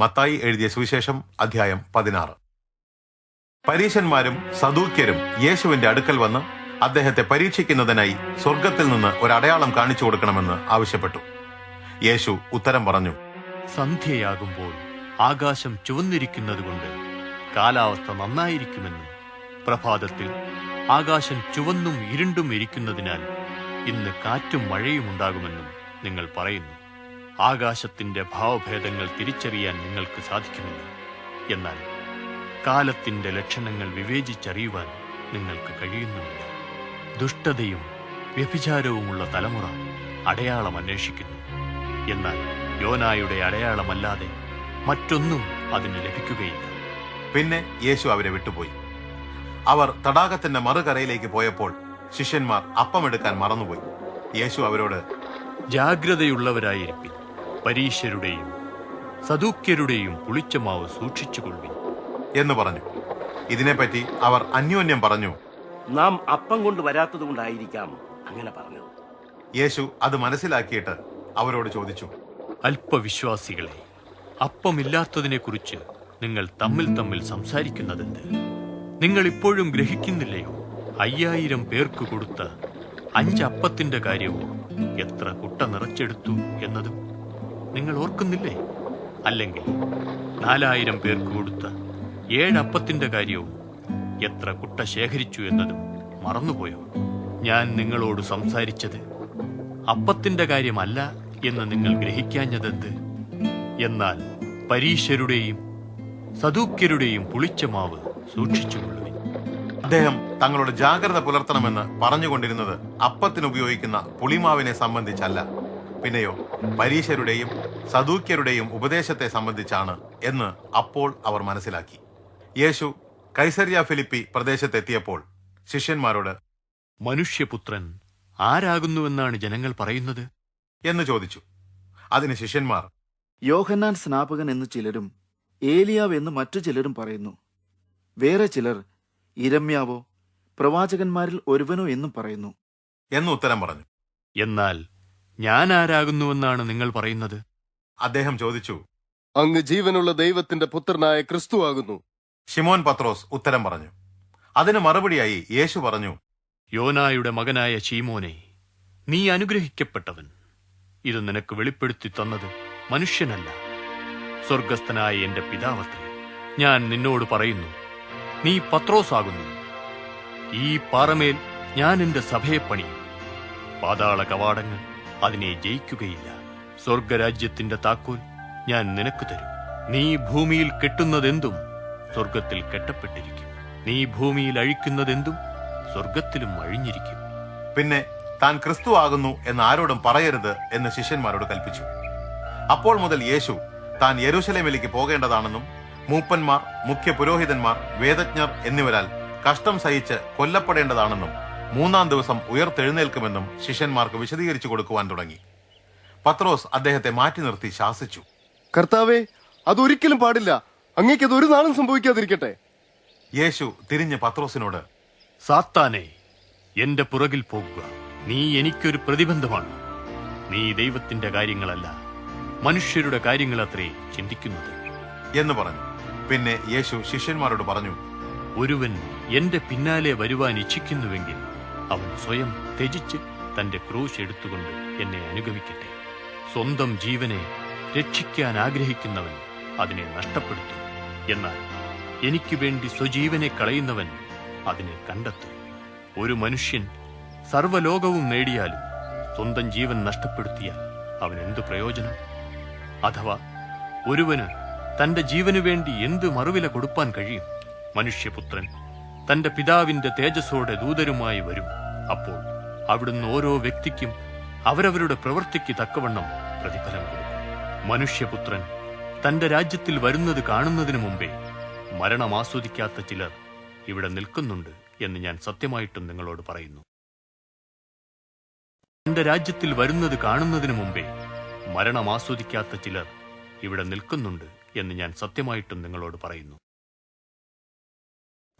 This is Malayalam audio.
മത്തായി എഴുതിയ സുവിശേഷം അധ്യായം പതിനാറ്. പരീശന്മാരും സദൂക്യരും യേശുവിന്റെ അടുക്കൽ വന്ന് അദ്ദേഹത്തെ പരീക്ഷിക്കുന്നതിനായി സ്വർഗത്തിൽ നിന്ന് ഒരു അടയാളം കാണിച്ചു കൊടുക്കണമെന്ന് ആവശ്യപ്പെട്ടു. യേശു ഉത്തരം പറഞ്ഞു സന്ധ്യയാകുമ്പോൾ ആകാശം ചുവന്നിരിക്കുന്നതുകൊണ്ട് കാലാവസ്ഥ നന്നായിരിക്കുമെന്നും പ്രഭാതത്തിൽ ആകാശം ചുവന്നും ഇരുണ്ടും ഇരിക്കുന്നതിനാൽ ഇന്ന് കാറ്റും മഴയും ഉണ്ടാകുമെന്നും നിങ്ങൾ പറയുന്നു. ആകാശത്തിന്റെ ഭാവഭേദങ്ങൾ തിരിച്ചറിയാൻ നിങ്ങൾക്ക് സാധിക്കുമില്ല എന്നാൽ കാലത്തിന്റെ ലക്ഷണങ്ങൾ വിവേചിച്ചറിയുവാൻ നിങ്ങൾക്ക് കഴിയുന്നുമില്ല. ദുഷ്ടതയും വ്യഭിചാരവുമുള്ള തലമുറ അടയാളം അന്വേഷിക്കുന്നു. എന്നാൽ യോനായുടെ അടയാളമല്ലാതെ മറ്റൊന്നും അതിന് ലഭിക്കുകയില്ല. പിന്നെ യേശു അവരെ വിട്ടുപോയി. അവർ തടാകത്തിന്റെ മറുകരയിലേക്ക് പോയപ്പോൾ ശിഷ്യന്മാർ അപ്പമെടുക്കാൻ മറന്നുപോയി. യേശു അവരോട് ജാഗ്രതയുള്ളവരായിരിപ്പിൻ. പരീശരുടെയും സദൂക്യരുടെയും പുളിച്ചമാവ് സൂക്ഷിച്ചുകൊള്ളി എന്ന് പറഞ്ഞു. ഇതിനെപ്പറ്റി അവർ അന്യോന്യം പറഞ്ഞു. നാം അപ്പം കൊണ്ട് വരാത്തത് കൊണ്ടായിരിക്കാം അങ്ങനെ പറഞ്ഞത്. യേശു അത് മനസ്സിലാക്കിയിട്ട് അവരോട് ചോദിച്ചു. അല്പവിശ്വാസികളെ അപ്പമില്ലാത്തതിനെക്കുറിച്ച് നിങ്ങൾ തമ്മിൽ തമ്മിൽ സംസാരിക്കുന്നതെന്ത്? നിങ്ങൾ ഇപ്പോഴും ഗ്രഹിക്കുന്നില്ലയോ? അയ്യായിരം പേർക്ക് കൊടുത്ത അഞ്ചപ്പത്തിന്റെ കാര്യവും എത്ര കുട്ട നിറച്ചെടുത്തു എന്നതും? നിങ്ങൾ ഓർക്കുന്നില്ലേ? അല്ലെങ്കിൽ നാലായിരം പേർക്ക് കൊടുത്ത ഏഴപ്പത്തിന്റെ കാര്യവും എത്ര കുട്ട ശേഖരിച്ചു എന്നതും മറന്നുപോയോ? ഞാൻ നിങ്ങളോട് സംസാരിച്ചത് അപ്പത്തിന്റെ കാര്യമല്ല എന്ന് നിങ്ങൾ ഗ്രഹിക്കാഞ്ഞതെന്ത്? എന്നാൽ പരീശരുടെയും സദൂക്യരുടെയും പുളിച്ച മാവ് സൂക്ഷിച്ചുകൊള്ളുവിൻ അദ്ദേഹം തങ്ങളുടെ ജാഗ്രത പുലർത്തണമെന്ന് പറഞ്ഞുകൊണ്ടിരുന്നത് അപ്പത്തിന് ഉപയോഗിക്കുന്ന പുളിമാവിനെ സംബന്ധിച്ചല്ല. പിന്നെയോ പരീശരുടെയും സദൂക്യരുടെയും ഉപദേശത്തെ സംബന്ധിച്ചാണ് എന്ന് അപ്പോൾ അവർ മനസ്സിലാക്കി. യേശു കൈസരിയ ഫിലിപ്പി പ്രദേശത്തെത്തിയപ്പോൾ ശിഷ്യന്മാരോട് മനുഷ്യപുത്രൻ ആരാകുന്നുവെന്നാണ് ജനങ്ങൾ പറയുന്നത്? എന്ന് ചോദിച്ചു. അതിന് ശിഷ്യന്മാർ യോഹന്നാൻ സ്നാപകൻ എന്ന് ചിലരും ഏലിയാവ് എന്ന് മറ്റു ചിലരും പറയുന്നു. വേറെ ചിലർ ഇരമ്യാവോ പ്രവാചകന്മാരിൽ ഒരുവനോ എന്നും പറയുന്നു. എന്ന് ഉത്തരം പറഞ്ഞു. എന്നാൽ ഞാൻ ആരാകുന്നുവെന്നാണ് നിങ്ങൾ പറയുന്നത്? അദ്ദേഹം ചോദിച്ചു അങ്ങ് ജീവനുള്ള ദൈവത്തിന്റെ പുത്രനായ ക്രിസ്തു ആകുന്നു. ഷിമോൻ പത്രോസ് ഉത്തരം പറഞ്ഞു. അതിന് മറുപടിയായി യേശു പറഞ്ഞു യോനായുടെ മകനായ ഷീമോനെ നീ അനുഗ്രഹിക്കപ്പെട്ടവൻ. ഇത് നിനക്ക് വെളിപ്പെടുത്തി തന്നത് മനുഷ്യനല്ല സ്വർഗസ്ഥനായ എന്റെ പിതാവത്രേ. ഞാൻ നിന്നോട് പറയുന്നു നീ പത്രോസാകുന്നു ഈ പാറമേൽ ഞാൻ എന്റെ സഭയെ പണിയും. പാതാള കവാടങ്ങൾ അതിനെ ജയിക്കുകയില്ല. സ്വർഗരാജ്യത്തിന്റെ താക്കോൽ ഞാൻ നിനക്ക് തരും. നീ ഭൂമിയിൽ കെട്ടുന്നതെന്തും സ്വർഗത്തിൽ കെട്ടപ്പെട്ടിരിക്കും. നീ ഭൂമിയിൽ അഴിക്കുന്നതെന്തും സ്വർഗത്തിലും അഴിഞ്ഞിരിക്കും. പിന്നെ താൻ ക്രിസ്തു ആകുന്നു എന്ന് ആരോടും പറയരുത് എന്ന് ശിഷ്യന്മാരോട് കൽപ്പിച്ചു. അപ്പോൾ മുതൽ യേശു താൻ യെരൂശലേമിലേക്ക് പോകേണ്ടതാണെന്നും മൂപ്പന്മാർ മുഖ്യ പുരോഹിതന്മാർ വേദജ്ഞർ എന്നിവരാൽ കഷ്ടം സഹിച്ച് കൊല്ലപ്പെടേണ്ടതാണെന്നും മൂന്നാം ദിവസം ഉയർത്തെഴുന്നേൽക്കുമെന്നും ശിഷ്യന്മാർക്ക് വിശദീകരിച്ചു കൊടുക്കുവാൻ തുടങ്ങി. പത്രോസ് അദ്ദേഹത്തെ മാറ്റി നിർത്തി ശാസിച്ചു. കർത്താവെ അതൊരിക്കലും പാടില്ല. അങ്ങേക്കത് ഒരു നാളും സംഭവിക്കാതിരിക്കട്ടെ. യേശു തിരിഞ്ഞ് പത്രോസിനോട് സാത്താനെ എന്റെ പുറകിൽ പോകുക. നീ എനിക്കൊരു പ്രതിബന്ധമാണ്. നീ ദൈവത്തിന്റെ കാര്യങ്ങളല്ല മനുഷ്യരുടെ കാര്യങ്ങളത്രേ ചിന്തിക്കുന്നത്. എന്ന് പറഞ്ഞു. പിന്നെ യേശു ശിഷ്യന്മാരോട് പറഞ്ഞു ഒരുവൻ എന്റെ പിന്നാലെ വരുവാൻ ഇച്ഛിക്കുന്നുവെങ്കിൽ അവൻ സ്വയം ത്യജിച്ച് തന്റെ ക്രൂശ് എടുത്തുകൊണ്ട് എന്നെ അനുഗമിക്കട്ടെ. സ്വന്തം ജീവനെ രക്ഷിക്കാൻ ആഗ്രഹിക്കുന്നവൻ അതിനെ നഷ്ടപ്പെടുത്തും. എന്നാൽ എനിക്ക് വേണ്ടി സ്വജീവനെ കളയുന്നവൻ അതിനെ കണ്ടെത്തും. ഒരു മനുഷ്യൻ സർവലോകവും നേടിയാലും സ്വന്തം ജീവൻ നഷ്ടപ്പെടുത്തിയാൽ അവൻ എന്ത് പ്രയോജനം? അഥവാ ഒരുവന് തന്റെ ജീവനു വേണ്ടി എന്ത് മറുവില കൊടുപ്പാൻ കഴിയും? മനുഷ്യപുത്രൻ തന്റെ പിതാവിന്റെ തേജസ്സോടെ ദൂതരുമായി വരും. അപ്പോൾ അവിടുന്ന് ഓരോ വ്യക്തിക്കും അവരവരുടെ പ്രവൃത്തിക്ക് തക്കവണ്ണം പ്രതിഫലം കൊടുക്കും. മനുഷ്യപുത്രൻ തന്റെ രാജ്യത്തിൽ വരുന്നത് കാണുന്നതിനു മുമ്പേ മരണം ആസ്വദിക്കാത്ത ചിലർ ഇവിടെ നിൽക്കുന്നുണ്ട് എന്ന് ഞാൻ സത്യമായിട്ടും നിങ്ങളോട് പറയുന്നു. തന്റെ രാജ്യത്തിൽ വരുന്നത് കാണുന്നതിനു മുമ്പേ മരണം ആസ്വദിക്കാത്ത ചിലർ ഇവിടെ നിൽക്കുന്നുണ്ട് എന്ന് ഞാൻ സത്യമായിട്ടും നിങ്ങളോട് പറയുന്നു.